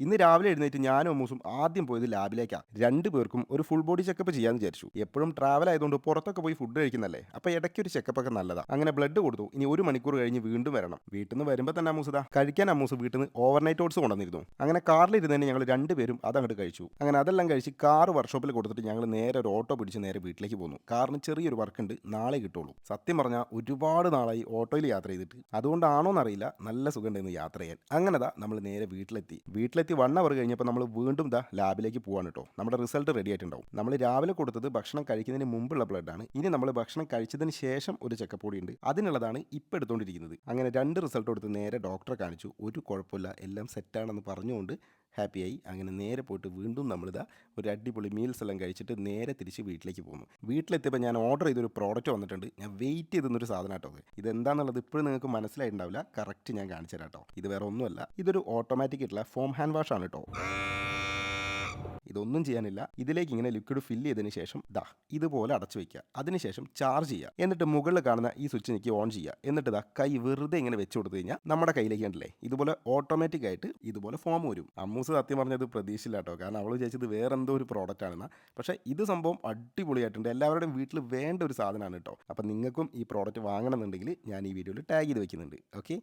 ഇന്ന് രാവിലെ എഴുന്നേറ്റ് ഞാനും അമ്മൂസും ആദ്യം പോയത് ലാബിലേക്കാണ് രണ്ടു പേർക്കും ഒരു ഫുൾ ബോഡി ചെക്കപ്പ് ചെയ്യാന്ന് വിചാരിച്ചു. എപ്പോഴും ട്രാവൽ ആയതുകൊണ്ട് പുറത്തൊക്കെ പോയി ഫുഡ് കഴിക്കുന്നല്ലേ? അപ്പൊ ഇടയ്ക്ക് ഒരു ചെക്കപ്പ് ഒക്കെ നല്ലതാ. അങ്ങനെ ബ്ലഡ് കൊടുത്തു. ഇനി ഒരു മണിക്കൂർ കഴിഞ്ഞ് വീണ്ടും വരണം. വീട്ടിൽ നിന്ന് വരുമ്പോൾ തന്നെ അമ്മൂസ് കഴിക്കാൻ അമ്മൂസ് വീട്ടിൽ നിന്ന് ഓവർനൈറ്റ് ഓട്സ് കൊണ്ടുവന്നിരുന്നു. അങ്ങനെ കാറിലിരുന്ന് ഞങ്ങൾ രണ്ടുപേരും അതങ്ങോട്ട് കഴിച്ചു. അങ്ങനെ അതെല്ലാം കഴിച്ച് കാർ വർക്ക്ഷോപ്പിൽ കൊടുത്തിട്ട് ഞങ്ങൾ നേരെ ഒരു ഓട്ടോ പിടിച്ച് നേരെ വീട്ടിലേക്ക് പോന്നു. കാറിന് ചെറിയൊരു വർക്ക് ഉണ്ട്. നാളെ കിട്ടുള്ളൂ. സത്യം പറഞ്ഞാൽ ഒരുപാട് നാളായി ഓട്ടോയിൽ യാത്ര ചെയ്തിട്ട്. അതുകൊണ്ടാണോന്നറിയില്ല. നല്ല സുഖമുണ്ടായിരുന്നു യാത്ര ചെയ്യാൻ. അങ്ങനെതാ നമ്മൾ നേരെ വീട്ടിലെത്തി. വീട്ടിലെത്തി വൺ അവർ കഴിഞ്ഞപ്പോൾ നമ്മൾ വീണ്ടും ദാ ലാബിലേക്ക് പോവാണ് കേട്ടോ നമ്മുടെ റിസൾട്ട് റെഡി ആയിട്ടുണ്ടാവും. നമ്മൾ രാവിലെ കൊടുത്തത് ഭക്ഷണം കഴിക്കുന്നതിന് മുമ്പുള്ള ബ്ലഡ് ആണ്. ഇനി നമ്മൾ ഭക്ഷണം കഴിച്ചതിന് ശേഷം ഒരു ചെക്കപ്പ് കൂടി ഉണ്ട്. അതിനുള്ളതാണ് ഇപ്പോൾ എടുത്തുകൊണ്ടിരിക്കുന്നത് അങ്ങനെ രണ്ട് റിസൾട്ട് കൊടുത്ത് നേരെ ഡോക്ടറെ കാണിച്ചു. ഒരു കുഴപ്പമില്ല. എല്ലാം സെറ്റാണെന്ന് പറഞ്ഞുകൊണ്ട് ഹാപ്പിയായി. അങ്ങനെ നേരെ പോയിട്ട് വീണ്ടും നമ്മളിതാ ഒരു അടിപൊളി മീൽസ് എല്ലാം കഴിച്ചിട്ട് നേരെ തിരിച്ച് വീട്ടിലേക്ക് പോകുന്നു. വീട്ടിലെത്തിയപ്പോൾ ഞാൻ ഓർഡർ ചെയ്തൊരു പ്രോഡക്റ്റ് വന്നിട്ടുണ്ട്. ഞാൻ വെയിറ്റ് ചെയ്തെന്നൊരു സാധനം കേട്ടോ ഇത് എന്താണെന്നുള്ളത് ഇപ്പോഴും നിങ്ങൾക്ക് മനസ്സിലായിട്ടുണ്ടാവില്ല. കറക്റ്റ് ഞാൻ കാണിച്ചു തരാം കേട്ടോ ഇത് വേറെ ഒന്നുമല്ല. ഇതൊരു ഓട്ടോമാറ്റിക് ആയിട്ടുള്ള ഫോം ഹാൻഡ് വാഷ് ആണ് കേട്ടോ ഇതൊന്നും ചെയ്യാനില്ല. ഇതിലേക്ക് ഇങ്ങനെ ലിക്വിഡ് ഫില്ല് ചെയ്തതിന് ശേഷം ദാ ഇതുപോലെ അടച്ചു വെക്കുക. അതിനുശേഷം ചാർജ് ചെയ്യുക. എന്നിട്ട് മുകളിൽ കാണുന്ന ഈ സ്വിച്ച് എനിക്ക് ഓൺ ചെയ്യുക. എന്നിട്ട് ദാ കൈ വെറുതെ ഇങ്ങനെ വെച്ച് കൊടുത്തു കഴിഞ്ഞാൽ നമ്മുടെ കയ്യിലേക്ക് ഉണ്ടല്ലേ ഇതുപോലെ ഓട്ടോമാറ്റിക് ആയിട്ട് ഇതുപോലെ ഫോം വരും. അമ്മൂസ് സത്യം പറഞ്ഞത് പ്രതീക്ഷയില്ല കേട്ടോ. കാരണം അവൾ വിചാരിച്ചത് വേറെ എന്തോ ഒരു പ്രോഡക്റ്റ് ആണെന്ന്. പക്ഷേ ഇത് സംഭവം അടിപൊളിയായിട്ടുണ്ട്. എല്ലാവരുടെയും വീട്ടിൽ വേണ്ട ഒരു സാധനമാണ് കേട്ടോ. അപ്പം നിങ്ങൾക്കും ഈ പ്രോഡക്റ്റ് വാങ്ങണമെന്നുണ്ടെങ്കിൽ ഞാൻ ഈ വീഡിയോയിൽ ടാഗ് ചെയ്ത് വെക്കുന്നുണ്ട്. ഓക്കെ